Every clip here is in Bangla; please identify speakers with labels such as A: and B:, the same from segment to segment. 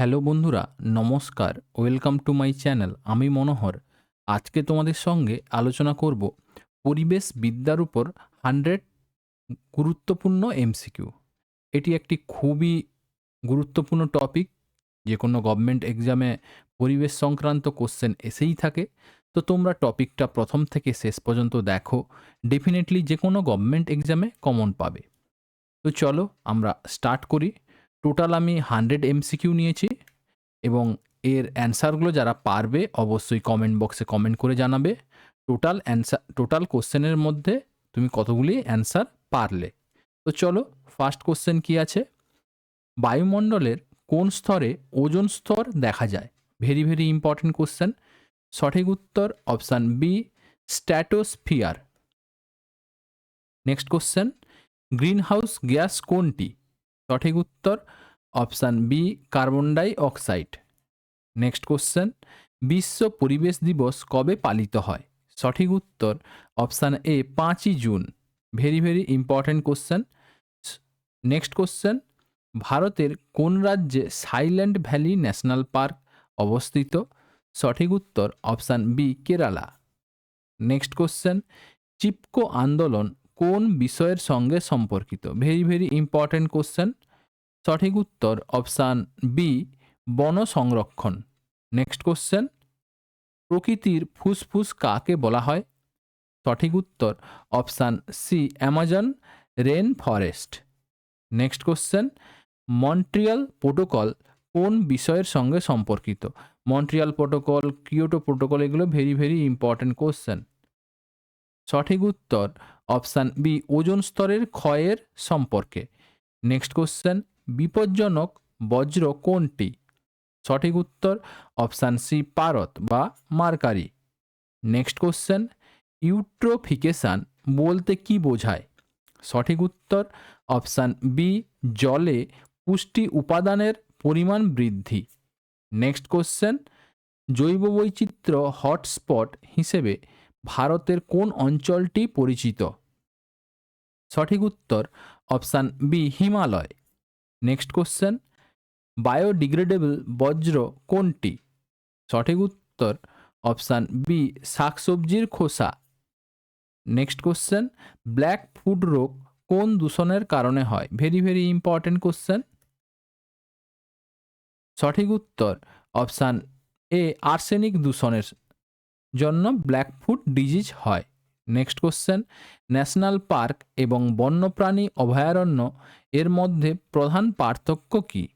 A: হ্যালো বন্ধুরা, নমস্কার। ওয়েলকাম টু মাই চ্যানেল, আমি মনোহর। আজকে তোমাদের সঙ্গে আলোচনা করব পরিবেশ বিদ্যার উপর হান্ড্রেড গুরুত্বপূর্ণ এমসিকিউ। এটি একটি খুবই গুরুত্বপূর্ণ টপিক যে কোনো গভর্নমেন্ট এক্সামে পরিবেশ সংক্রান্ত কোশ্চেন এসেই থাকে। তো তোমরা টপিকটা প্রথম থেকে শেষ পর্যন্ত দেখো, ডেফিনেটলি যে কোনো গভর্নমেন্ট এক্সামে কমন পাবে। তো চলো আমরা স্টার্ট করি। টোটাল আমি হান্ড্রেড এমসিকিউ নিয়েছি এবং এর অ্যান্সারগুলো যারা পারবে অবশ্যই কমেন্ট বক্সে কমেন্ট করে জানাবে। টোটাল অ্যান্সার টোটাল কোশ্চেনের মধ্যে তুমি কতগুলি অ্যান্সার পারলে? তো চলো, ফার্স্ট কোশ্চেন কি আছে? বায়ুমণ্ডলের কোন স্তরে ওজন স্তর দেখা যায়? Very very important question. সঠিক উত্তর option B, stratosphere. Next question, greenhouse gas কোনটি? সঠিক উত্তর option B, carbon dioxide next question, বিশ্ব পরিবেশ দিবস কবে পালিত হয়? সঠিক উত্তর অপশান এ, পাঁচই June. Very very important question. Next question, ভারতের কোন রাজ্যে সাইল্যান্ড ভ্যালি ন্যাশনাল পার্ক অবস্থিত? সঠিক উত্তর option B, Kerala. Next question, Chipko আন্দোলন কোন বিষয়ের সঙ্গে সম্পর্কিত? Very very important question. সঠিক উত্তর অপশান বি বন সংরক্ষণ। নেক্সট কোশ্চেন প্রকৃতির ফুসফুস কাকে বলা হয়? সঠিক উত্তর option C Amazon rain forest. Next question Montreal protocol কোন বিষয়ের সঙ্গে সম্পর্কিত? মন্ট্রিয়াল প্রোটোকল, কিয়োটো প্রোটোকল, এগুলো ভেরি ভেরি ইম্পর্ট্যান্ট কোশ্চেন সঠিক উত্তর অপশান বি ওজন স্তরের ক্ষয়ের সম্পর্কে। নেক্সট কোশ্চেন বিপজ্জনক বজ্র কোনটি? সঠিক উত্তর অপশান সি, পারত বা মার্কারি। নেক্সট কোশ্চেন, ইউট্রোফিকেশান বলতে কি বোঝায়? সঠিক উত্তর অপশান বি, জলে পুষ্টি উপাদানের পরিমাণ বৃদ্ধি। নেক্সট কোশ্চেন, জৈব বৈচিত্র্য হটস্পট হিসেবে ভারতের কোন অঞ্চলটি পরিচিত? সঠিক উত্তর option B, Himalaya. Next question biodegradable বজ্র কোনটি? সঠিক উত্তর অপশান বি শাকসবজির খোসা। নেক্সট কোশ্চেন ব্ল্যাক ফুড রোগ কোন দূষণের কারণে হয়? ভেরি ভেরি ইম্পর্টেন্ট কোশ্চেন সঠিক উত্তর অপশান এ আর্সেনিক দূষণের জন্য ব্ল্যাক ফুড ডিজিজ হয়। নেক্সট কোশ্চেন ন্যাশনাল পার্ক এবং বন্যপ্রাণী অভয়ারণ্য এর মধ্যে প্রধান পার্থক্য কী?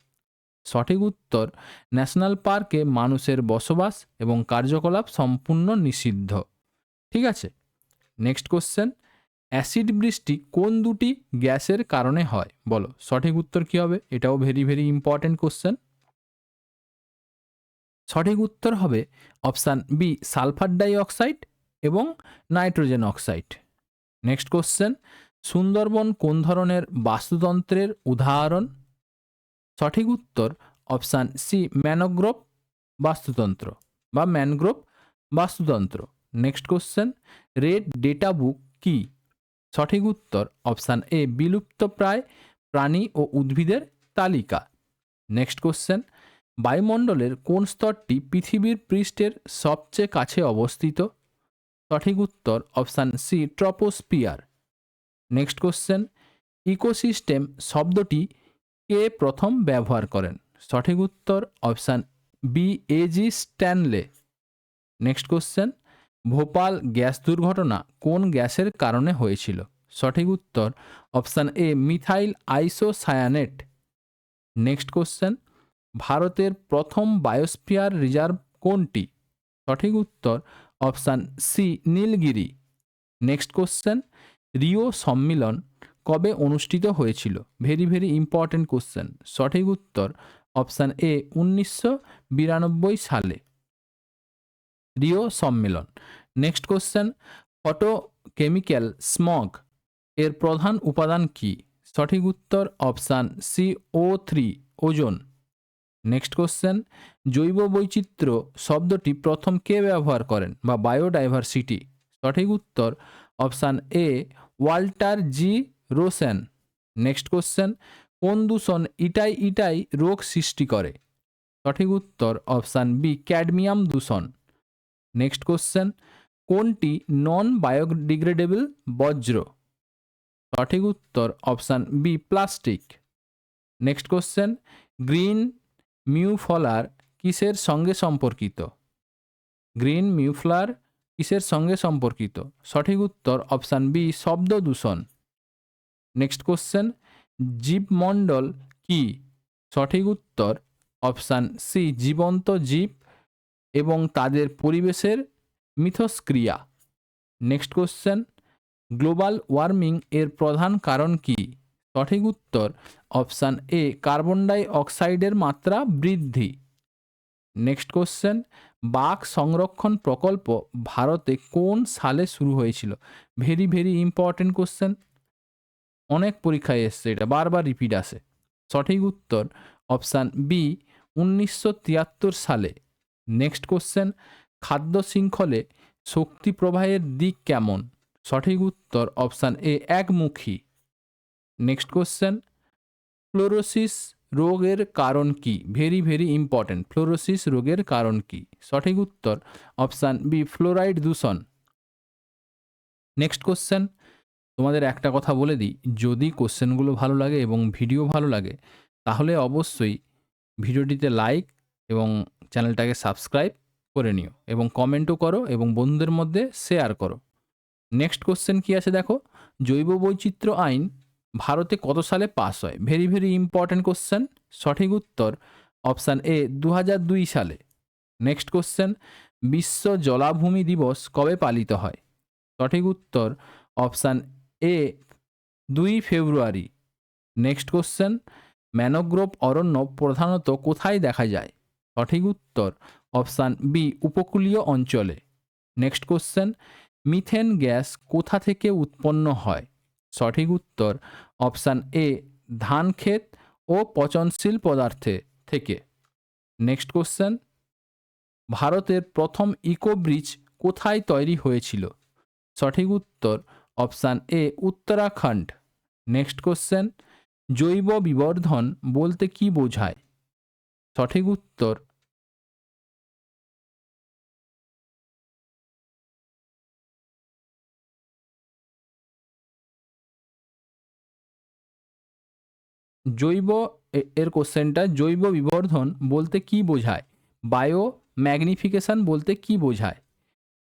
A: সঠিক উত্তর ন্যাশনাল পার্কে মানুষের বসবাস এবং কার্যকলাপ সম্পূর্ণ নিষিদ্ধ। ঠিক আছে? নেক্সট কোশ্চেন অ্যাসিড বৃষ্টি কোন দুটি গ্যাসের কারণে হয়? বলো, সঠিক উত্তর কী হবে? এটাও ভেরি ভেরি ইম্পর্ট্যান্ট কোশ্চেন সঠিক উত্তর হবে option B sulphur dioxide এবং nitrogen oxide. Next question Sundarban কোন ধরনের বাস্তুতন্ত্রের উদাহরণ? সঠিক উত্তর অপশান সি ম্যানোগ্রোভ বাস্তুতন্ত্র বা ম্যানগ্রোভ বাস্তুতন্ত্র। Next question red data book কি? সঠিক উত্তর অপশান এ বিলুপ্তপ্রায় প্রাণী ও উদ্ভিদের তালিকা। নেক্সট কোশ্চেন বায়ুমণ্ডলের কোন স্তরটি পৃথিবীর পৃষ্ঠের সবচেয়ে কাছে অবস্থিত? সঠিক উত্তর option C troposphere next question, ecosystem শব্দটি কে প্রথম ব্যবহার করেন? সঠিক উত্তর option B A G Stanley. Next question, Bhopal gas দুর্ঘটনা কোন গ্যাসের কারণে হয়েছিল? সঠিক উত্তর option A, methyl isocyanate. Next question, ভারতের প্রথম বায়োস্ফিয়ার রিজার্ভ কোনটি? সঠিক উত্তর option C, Nilgiri. Next question, Rio সম্মিলন কবে অনুষ্ঠিত হয়েছিল? Very very important question. সঠিক উত্তর অপশান এ, উনিশশো বিরানব্বই সালে। রিও সম্মেলন। নেক্সট কোশ্চেন, ফটোকেমিক্যাল স্মগ এর প্রধান উপাদান কি? সঠিক উত্তর option C, O three, ozone. Next question জৈব বৈচিত্র্য শব্দটি প্রথম কে ব্যবহার করেন বা বায়োডাইভার্সিটি? সঠিক উত্তর option A Walter G Rosen. Next question কোন দূষণ ইটাই ইটাই রোগ সৃষ্টি করে? সঠিক উত্তর অপশান বি ক্যাডমিয়াম দূষণ। নেক্সট কোশ্চেন কোনটি নন বায়োডিগ্রেডেবল বজ্র সঠিক উত্তর option B plastic. Next question green muffler কিসের সঙ্গে সম্পর্কিত? গ্রিন মিউফলার কিসের সঙ্গে সম্পর্কিত? সঠিক উত্তর অপশান বি, শব্দ দূষণ। নেক্সট কোশ্চেন, জীবমণ্ডল কি? সঠিক উত্তর অপশান সি, জীবন্ত জীব এবং তাদের পরিবেশের মিথস্ক্রিয়া। নেক্সট কোশ্চেন, গ্লোবাল ওয়ার্মিং এর প্রধান কারণ কি? সঠিক উত্তর অপশান এ, কার্বন ডাই অক্সাইডের মাত্রা বৃদ্ধি। নেক্সট কোশ্চেন, বাঘ সংরক্ষণ প্রকল্প ভারতে কোন সালে শুরু হয়েছিল? Very very important question. অনেক পরীক্ষায় এসছে এটা, বারবার রিপিট আসে। সঠিক উত্তর অপশান বি উনিশশো তিয়াত্তর সালে। নেক্সট কোশ্চেন, খাদ্য শৃঙ্খলে শক্তি প্রবাহের দিক কেমন? সঠিক উত্তর অপশান এ, একমুখী। নেক্সট কোশ্চেন ফ্লোরোসিস রোগের কারণ কি? ভেরি ভেরি ইম্পর্ট্যান্ট ফ্লোরোসিস রোগের কারণ কি? সঠিক উত্তর অপশান বি ফ্লোরাইড দূষণ। নেক্সট কোশ্চেন তোমাদের একটা কথা বলে দিই। যদি কোশ্চেনগুলো ভালো লাগে এবং ভিডিও ভালো লাগে, তাহলে অবশ্যই ভিডিওটিতে লাইক এবং চ্যানেলটাকে সাবস্ক্রাইব করে নিও এবং কমেন্টও করো এবং বন্ধুদের মধ্যে শেয়ার করো। নেক্সট কোশ্চেন কি আছে দেখো? জৈব বৈচিত্র্য আইন ভারতে কত সালে পাস হয়? ভেরি ভেরি ইম্পর্ট্যান্ট কোশ্চেন সঠিক উত্তর অপশান এ দু সালে। নেক্সট কোশ্চেন বিশ্ব জলাভূমি দিবস কবে পালিত হয়? সঠিক উত্তর অপশান এ দুই ফেব্রুয়ারি। নেক্সট কোশ্চেন ম্যানোগ্রোভ অরণ্য প্রধানত কোথায় দেখা যায়? সঠিক উত্তর অপশান বি উপকূলীয় অঞ্চলে। নেক্সট কোশ্চেন মিথেন গ্যাস কোথা থেকে উৎপন্ন হয়? সঠিক উত্তর অপশান এ, ধান ক্ষেত ও পচনশীল পদার্থে থেকে। নেক্সট কোশ্চেন, ভারতের প্রথম ইকো ব্রিজ কোথায় তৈরি হয়েছিল? সঠিক উত্তর option A, Uttarakhand. Next question, জৈব বিবর্ধন বলতে কি বোঝায়? সঠিক উত্তর জৈব এর কোশ্চেনটা, জৈব বিবর্ধন বলতে কি বোঝায়? বায়ো ম্যাগনিফিকেশন বলতে কি বোঝায়?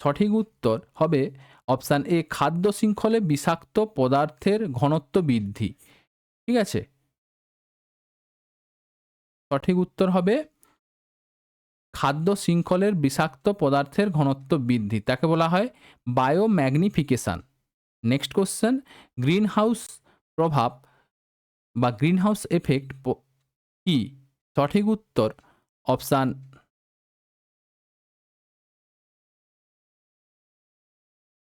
A: সঠিক উত্তর হবে অপশান এ, খাদ্য শৃঙ্খলে বিষাক্ত পদার্থের ঘনত্ব বৃদ্ধি। ঠিক আছে? সঠিক উত্তর হবে খাদ্য শৃঙ্খলের বিষাক্ত পদার্থের ঘনত্ব বৃদ্ধি, তাকে বলা হয় biomagnification. Next question greenhouse প্রভাব বা গ্রিন হাউস এফেক্ট কি? সঠিক উত্তর, অপশান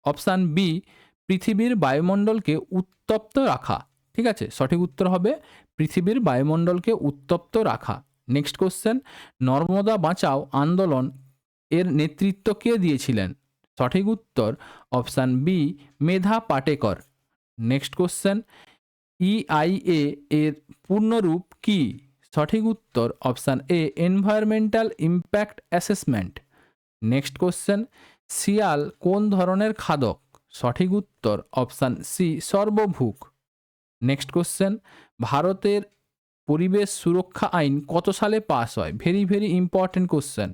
A: অপশান বি, পৃথিবীর বায়ুমণ্ডলকে উত্তপ্ত রাখা। ঠিক আছে? সঠিক উত্তর হবে, পৃথিবীর বায়ুমণ্ডলকে উত্তপ্ত রাখা। নেক্সট কোশ্চেন, নর্মদা বাঁচাও আন্দোলন এর নেতৃত্ব কে দিয়েছিলেন? সঠিক উত্তর, option B, Medha Patkar. Next question EIA এর পূর্ণরূপ কি? সঠিক উত্তর option A environmental impact assessment next question শিয়াল কোন ধরনের খাদক? সঠিক উত্তর অপশান সি সর্বভুক। নেক্সট কোশ্চেন ভারতের পরিবেশ সুরক্ষা আইন কত সালে পাস হয়? ভেরি ভেরি ইম্পর্টেন্ট কোশ্চেন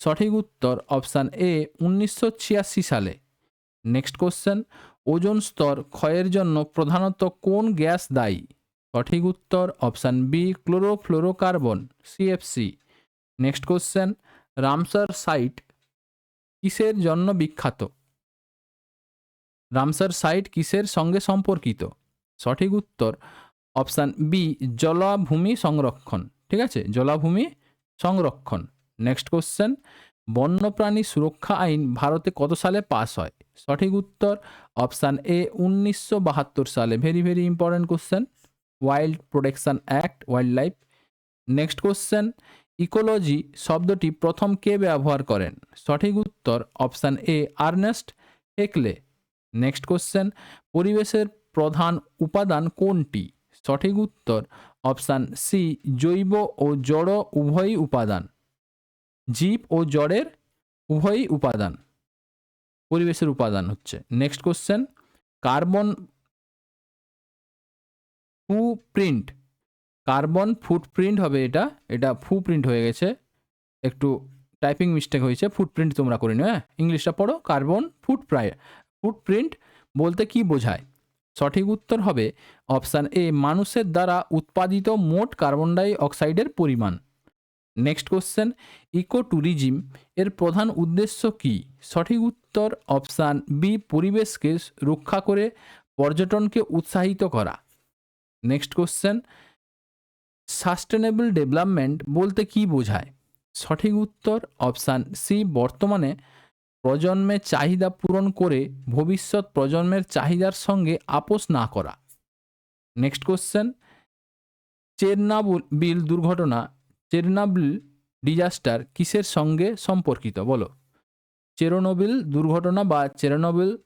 A: সঠিক উত্তর অপশান এ উনিশশো ছিয়াশি সালে। নেক্সট কোশ্চেন ওজোন স্তর ক্ষয়ের জন্য প্রধানত কোন গ্যাস দায়ী? সঠিক উত্তর option B, chlorofluorocarbon CFC next question, Ramsar site কিসের জন্য বিখ্যাত? রামসার সাইট কিসের সঙ্গে সম্পর্কিত? সঠিক উত্তর অপশান বি, জলাভূমি সংরক্ষণ। ঠিক আছে? জলাভূমি সংরক্ষণ। নেক্সট কোশ্চেন বন্যপ্রাণী সুরক্ষা আইন ভারতে কত সালে পাস হয়? সঠিক উত্তর, অপশান এ, উনিশশো বাহাত্তর সালে। Very very important question wild protection act wildlife next question ecology শব্দটি প্রথম কে ব্যবহার করেন? সঠিক উত্তর, option A Ernest Haeckel next question পরিবেশের প্রধান উপাদান কোনটি? সঠিক উত্তর, অপশান সি, জৈব ও জড় উভয়ই উপাদান। জীব ও জড়ের উভয়ই উপাদান, পরিবেশের উপাদান হচ্ছে। Next question carbon footprint carbon footprint হবে এটা এটা ফু প্রিন্ট হয়ে গেছে। একটু টাইপিং মিস্টেক হয়েছে ফুটপ্রিন্ট তোমরা করে নিও হ্যাঁ? ইংলিশটা পড়ো কার্বন ফুট প্রায় ফুটপ্রিন্ট বলতে কি বোঝায়? সঠিক উত্তর হবে অপশান এ মানুষের দ্বারা উৎপাদিত মোট কার্বন ডাই অক্সাইডের পরিমাণ। নেক্সট কোশ্চেন ইকো ট্যুরিজম এর প্রধান উদ্দেশ্য কি? সঠিক উত্তর অপশান বি পরিবেশকে রক্ষা করে পর্যটনকে উৎসাহিত করা। নেক্সট কোশ্চেন সাস্টেনেবল ডেভেলপমেন্ট বলতে কি বোঝায়? সঠিক উত্তর অপশান সি বর্তমানে প্রজন্মের চাহিদা পূরণ করে ভবিষ্যৎ প্রজন্মের চাহিদার সঙ্গে আপোষ না করা। নেক্সট কোশ্চেন চেরনাবিল দুর্ঘটনা চেরনাবিল ডিজাস্টার কিসের সঙ্গে সম্পর্কিত? বলো। চেরোনোবিল দুর্ঘটনা বা চেরোনোবিল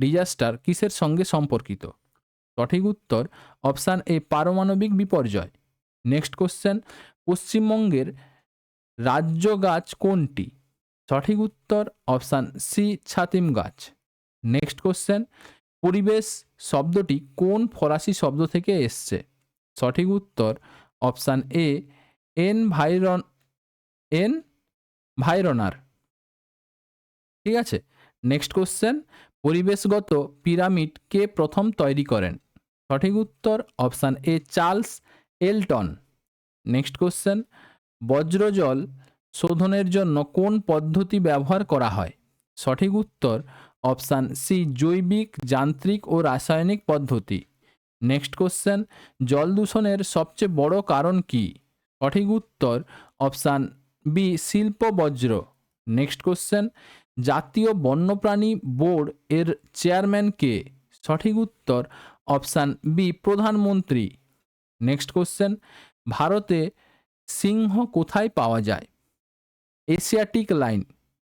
A: ডিজাস্টার কিসের সঙ্গে সম্পর্কিত? সঠিক উত্তর, অপশান এ, পারমাণবিক বিপর্যয়। নেক্সট কোশ্চেন, পশ্চিমবঙ্গের রাজ্য গাছ কোনটি? সঠিক উত্তর, অপশান সি, ছাতিম গাছ। নেক্সট কোশ্চেন, পরিবেশ শব্দটি কোন ফরাসি শব্দ থেকে এসছে? সঠিক উত্তর, option A environ, environner. ঠিক আছে? নেক্সট কোশ্চেন পরিবেশগত পিরামিড কে প্রথম তৈরি করেন? সঠিক উত্তর option A Charles Elton. Next question বজ্রজল শোধনের জন্য কোন পদ্ধতি ব্যবহার করা হয়? সঠিক উত্তর অপশান সি জৈবিক, যান্ত্রিক ও রাসায়নিক পদ্ধতি। নেক্সট কোশ্চেন জল দূষণের সবচেয়ে বড় কারণ কি? সঠিক উত্তর অপশান বি শিল্প বজ্র নেক্সট কোশ্চেন, জাতীয় বন্যপ্রাণী বোর্ড এর চেয়ারম্যান কে? সঠিক উত্তর অপশান বি, প্রধানমন্ত্রী। নেক্সট কোশ্চেন, ভারতে সিংহ কোথায় পাওয়া যায়? এশিয়াটিক লাইন,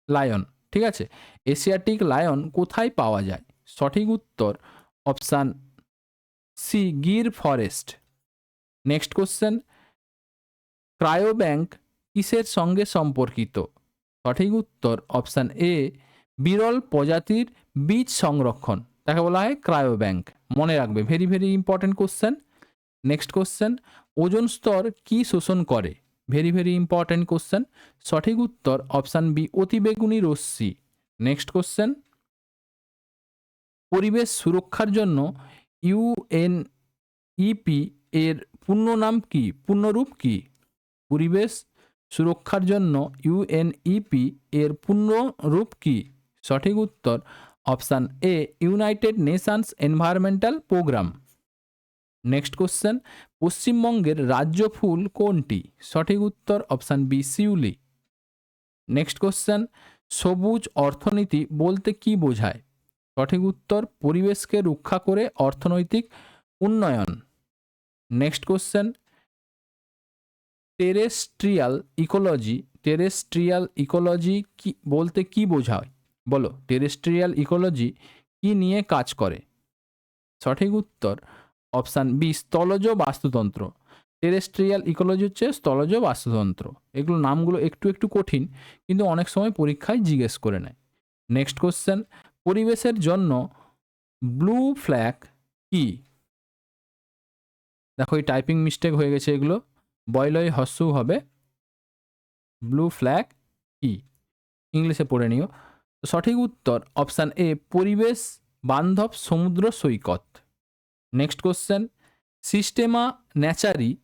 A: লায়ন, ঠিক আছে? এশিয়াটিক লায়ন কোথায় পাওয়া যায়? সঠিক উত্তর option C, Gir forest. Next question cryobank কিসের সঙ্গে সম্পর্কিত? সঠিক উত্তর অপশান এ, বিরল প্রজাতির বীজ সংরক্ষণ। তাকে বলা হয় ক্রায়োব্যাংক মনে রাখবে very very important question next question ozone স্তর কি শোষণ করে? ভেরি ভেরি ইম্পর্টেন্ট কোশ্চেন সঠিক উত্তর অপশান বি অতিবেগুনি রশ্মি। নেক্সট কোশ্চেন পরিবেশ সুরক্ষার জন্য ইউএনইপি এর পূর্ণ নাম কি? পূর্ণরূপ কি? পরিবেশ সুরক্ষার জন্য ইউএনইপি এর পূর্ণ রূপ কি? সঠিক উত্তর, option A United Nations environmental programme next question পশ্চিমবঙ্গের রাজ্য ফুল কোনটি? সঠিক উত্তর, অপশান বি শিউলি। নেক্সট কোশ্চেন সবুজ অর্থনীতি বলতে কি বোঝায়? সঠিক উত্তর, পরিবেশকে রক্ষা করে অর্থনৈতিক উন্নয়ন। Next question terrestrial ecology terrestrial ecology কি, বলতে কি বোঝায়? বলো টেরেস্ট্রিয়াল ইকোলজি কি নিয়ে কাজ করে? সঠিক উত্তর অপশান বি স্থলজ বাস্তুতন্ত্র। টেরেস্ট্রিয়াল ইকোলজি হচ্ছে স্থলজ বাস্তুতন্ত্র। এগুলো নামগুলো একটু একটু কঠিন, কিন্তু অনেক সময় পরীক্ষায় জিজ্ঞেস করে নেয়। নেক্সট কোশ্চেন পরিবেশের জন্য ব্লু ফ্ল্যাগ কি? দেখো, এই টাইপিং মিস্টেক হয়ে গেছে এগুলো। বয়লয় হস্যু হবে। ব্লু ফ্ল্যাগ কি ইংলিশে পড়ে নিও। সঠিক উত্তর অপশান এ পরিবেশ বান্ধব সমুদ্র সৈকত। নেক্সট কোশ্চেন সিস্টেমা ন্যাচারি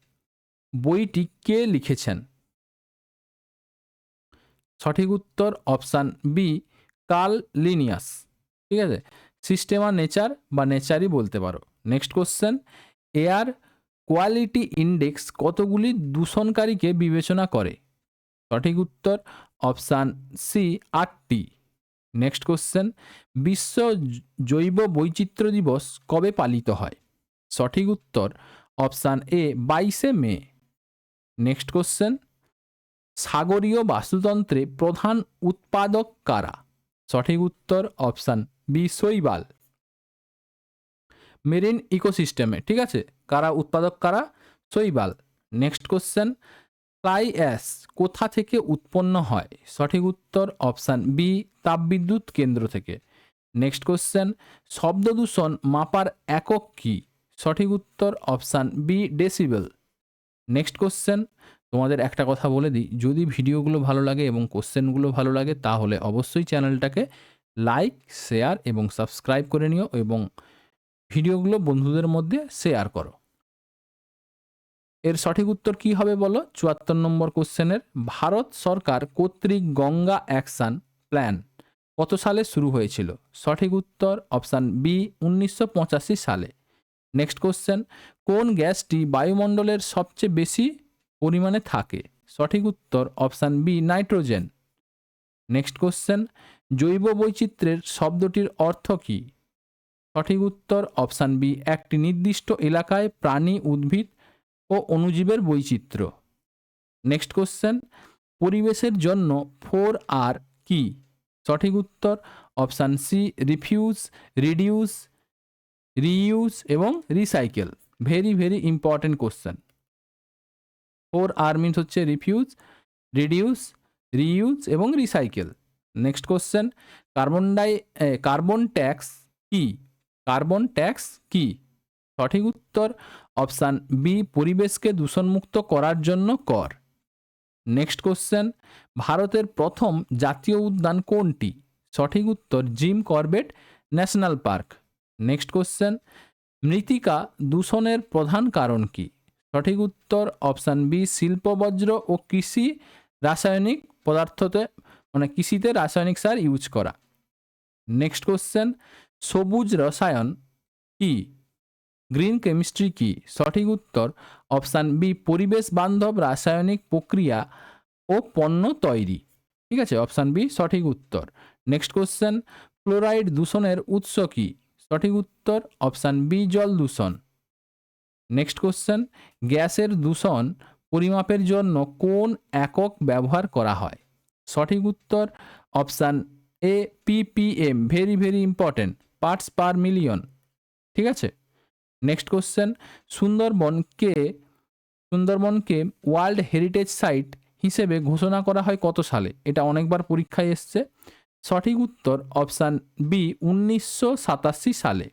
A: বইটি কে লিখেছেন? সঠিক উত্তর অপশান বি কার্ল লিনিয়াস ঠিক আছে? সিস্টেমা নেচার বা নেচারই বলতে পারো। Next question air quality index কতগুলি দূষণকারীকে বিবেচনা করে? সঠিক উত্তর, অপশান সি আটটি। নেক্সট কোশ্চেন, বিশ্ব জৈব বৈচিত্র্য দিবস কবে পালিত হয়? সঠিক উত্তর, অপশান এ বাইশে মে। নেক্সট কোশ্চেন, সাগরীয় বাস্তুতন্ত্রে প্রধান উৎপাদক কারা? সঠিক উত্তর, অপশান বি শৈবাল। মেরিন ইকোসিস্টেমে, ঠিক আছে? কারা উৎপাদক, কারা? শৈবাল। নেক্সট কোশ্চেন ফ্লাই অ্যাশ কোথা থেকে উৎপন্ন হয়? সঠিক উত্তর অপশান বি তাপবিদ্যুৎ কেন্দ্র থেকে। নেক্সট কোশ্চেন শব্দ দূষণ মাপার একক কি? সঠিক উত্তর option B decibel next question তোমাদের একটা কথা বলে দিই। যদি ভিডিওগুলো ভালো লাগে এবং কোশ্চেনগুলো ভালো লাগে, তাহলে অবশ্যই চ্যানেলটাকে লাইক শেয়ার এবং সাবস্ক্রাইব করে নিও এবং ভিডিওগুলো বন্ধুদের মধ্যে শেয়ার করো। এর সঠিক উত্তর কি হবে বলো? চুয়াত্তর নম্বর কোশ্চেনের, ভারত সরকার কর্তৃক গঙ্গা অ্যাকশন প্ল্যান কত সালে শুরু হয়েছিল? সঠিক উত্তর অপশান বি উনিশশো পঁচাশি সালে। নেক্সট কোশ্চেন কোন গ্যাসটি বায়ুমণ্ডলের সবচেয়ে বেশি পরিমাণে থাকে? সঠিক উত্তর option B nitrogen next question জৈব বৈচিত্র্যের শব্দটির অর্থ কী? সঠিক উত্তর অপশান বি, একটি নির্দিষ্ট এলাকায় প্রাণী, উদ্ভিদ ও অণুজীবের বৈচিত্র্য। নেক্সট কোশ্চেন, পরিবেশের জন্য ফোর আর কি? সঠিক উত্তর option C, refuse, reduce, reuse এবং recycle. Very very important question. Four R means হচ্ছে রিফিউজ, রিডিউস, রিইউজ এবং recycle. Next question, carbon di carbon tax কি? কার্বন ট্যাক্স কি? সঠিক উত্তর, অপশান বি, পরিবেশকে দূষণমুক্ত করার জন্য কর। নেক্সট কোশ্চেন, ভারতের প্রথম জাতীয় উদ্যান কোনটি? সঠিক উত্তর, Jim Corbett national park. Next question, মৃত্তিকা দূষণের প্রধান কারণ কি? সঠিক উত্তর, অপশান বি শিল্পবজ্র ও কৃষি রাসায়নিক পদার্থতে মানে কৃষিতে রাসায়নিক সার ইউজ করা। নেক্সট কোশ্চেন সবুজ রসায়ন কি? গ্রিন কেমিস্ট্রি কি? সঠিক উত্তর অপশান বি, পরিবেশ বান্ধব রাসায়নিক প্রক্রিয়া ও পণ্য তৈরি। ঠিক আছে, অপশান বি, সঠিক উত্তর। নেক্সট কোশ্চেন ফ্লোরাইড দূষণের উৎস কি? সঠিক উত্তর অপশান বি, জল দূষণ। নেক্সট কোশ্চেন গ্যাসের দূষণ পরিমাপের জন্য কোন একক ব্যবহার করা হয়? সঠিক উত্তর option A PPM very very important parts per million ঠিক আছে? নেক্সট কোশ্চেন সুন্দরবনকে সুন্দরবনকে ওয়ার্ল্ড হেরিটেজ সাইট হিসেবে ঘোষণা করা হয় কত সালে? এটা অনেকবার পরীক্ষায় এসছে। সঠিক উত্তর অপশান বি উনিশশো সাতাশি সালে।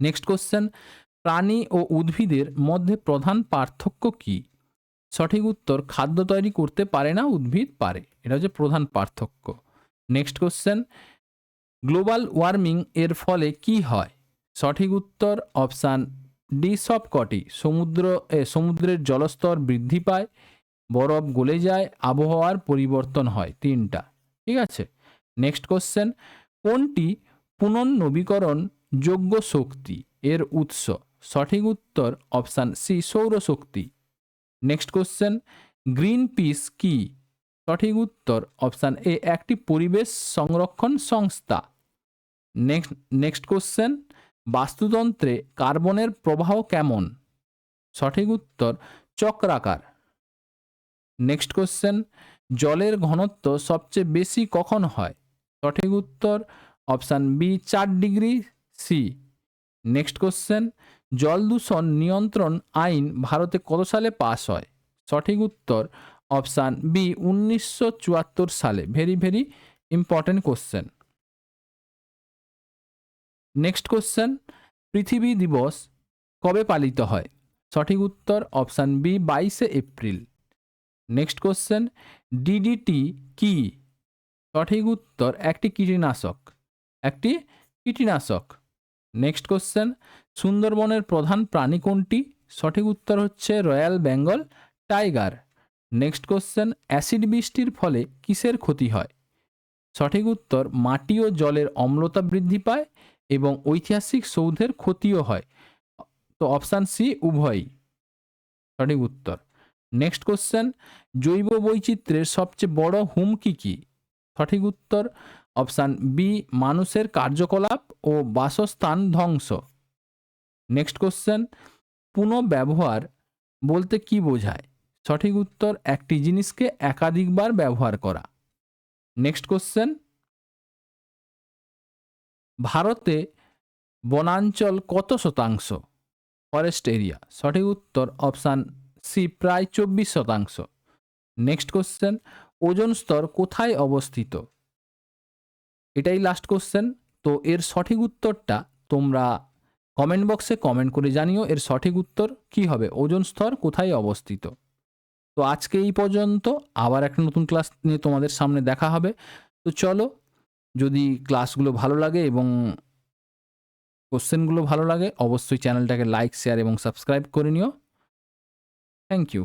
A: নেক্সট কোশ্চেন প্রাণী ও উদ্ভিদের মধ্যে প্রধান পার্থক্য কি? সঠিক উত্তর, খাদ্য তৈরি করতে পারে না, উদ্ভিদ পারে। এটা হচ্ছে প্রধান পার্থক্য। নেক্সট কোশ্চেন গ্লোবাল ওয়ার্মিং এর ফলে কি হয়? সঠিক উত্তর অপশান ডি সব কটি সমুদ্র সমুদ্রের জলস্তর বৃদ্ধি পায়, বরফ গলে যায়, আবহাওয়ার পরিবর্তন হয় তিনটা। ঠিক আছে? নেক্সট কোশ্চেন, কোনটি পুনর্নবীকরণ যোগ্য শক্তি এর উৎস? সঠিক উত্তর অপশান সি সৌরশক্তি নেক্সট কোশ্চেন, গ্রিন পিস কি? সঠিক উত্তর অপশান এ, একটি পরিবেশ সংরক্ষণ সংস্থা। নেক্সট নেক্সট কোশ্চেন বাস্তুতন্ত্রে কার্বনের প্রবাহ কেমন? সঠিক উত্তর, চক্রাকার। নেক্সট কোশ্চেন জলের ঘনত্ব সবচেয়ে বেশি কখন হয়? সঠিক উত্তর অপশান বি চার ডিগ্রি সি নেক্সট কোশ্চেন জল দূষণ নিয়ন্ত্রণ আইন ভারতে কত সালে পাস হয়? সঠিক উত্তর অপশান বি উনিশশো চুয়াত্তর সালে। Very very important question next question পৃথিবী দিবস কবে পালিত হয়? সঠিক উত্তর অপশান বি বাইশে এপ্রিল। নেক্সট কোশ্চেন ডিডিটি কি? সঠিক উত্তর, একটি কীটনাশক। একটি কীটনাশক। নেক্সট কোশ্চেন সুন্দরবনের প্রধান প্রাণী কোনটি? সঠিক উত্তর হচ্ছে royal Bengal tiger. Next question acid বৃষ্টির ফলে কিসের ক্ষতি হয়? সঠিক উত্তর, মাটি ও জলের অম্লতা বৃদ্ধি পায়। এবং ঐতিহাসিক সৌধের ক্ষতিও হয়। তো অপশান সি উভয়ই। সঠিক উত্তর। নেক্সট কোশ্চেন জৈব বৈচিত্র্যের সবচেয়ে বড় হুমকি কি? সঠিক উত্তর অপশান বি মানুষের কার্যকলাপ ও বাসস্থান ধ্বংস। নেক্সট কোশ্চেন পুনঃব্যবহার বলতে কি বোঝায়? সঠিক উত্তর, একটি জিনিসকে একাধিকবার ব্যবহার করা। নেক্সট কোশ্চেন ভারতে বনাঞ্চল কত শতাংশ? ফরেস্ট এরিয়া সঠিক উত্তর অপশান সি প্রায় চব্বিশ শতাংশ। নেক্সট কোশ্চেন ওজন স্তর কোথায় অবস্থিত? এটাই লাস্ট কোশ্চেন তো এর সঠিক উত্তরটা তোমরা কমেন্ট বক্সে কমেন্ট করে জানিও, এর সঠিক উত্তর কি হবে? ওজন স্তর কোথায় অবস্থিত? তো আজকে এই পর্যন্ত, আবার একটা নতুন ক্লাস নিয়ে তোমাদের সামনে দেখা হবে। তো চলো যদি ক্লাসগুলো ভালো লাগে এবং কোশ্চেনগুলো ভালো লাগে, অবশ্যই চ্যানেলটাকে লাইক, শেয়ার এবং সাবস্ক্রাইব করে নিও। Thank you.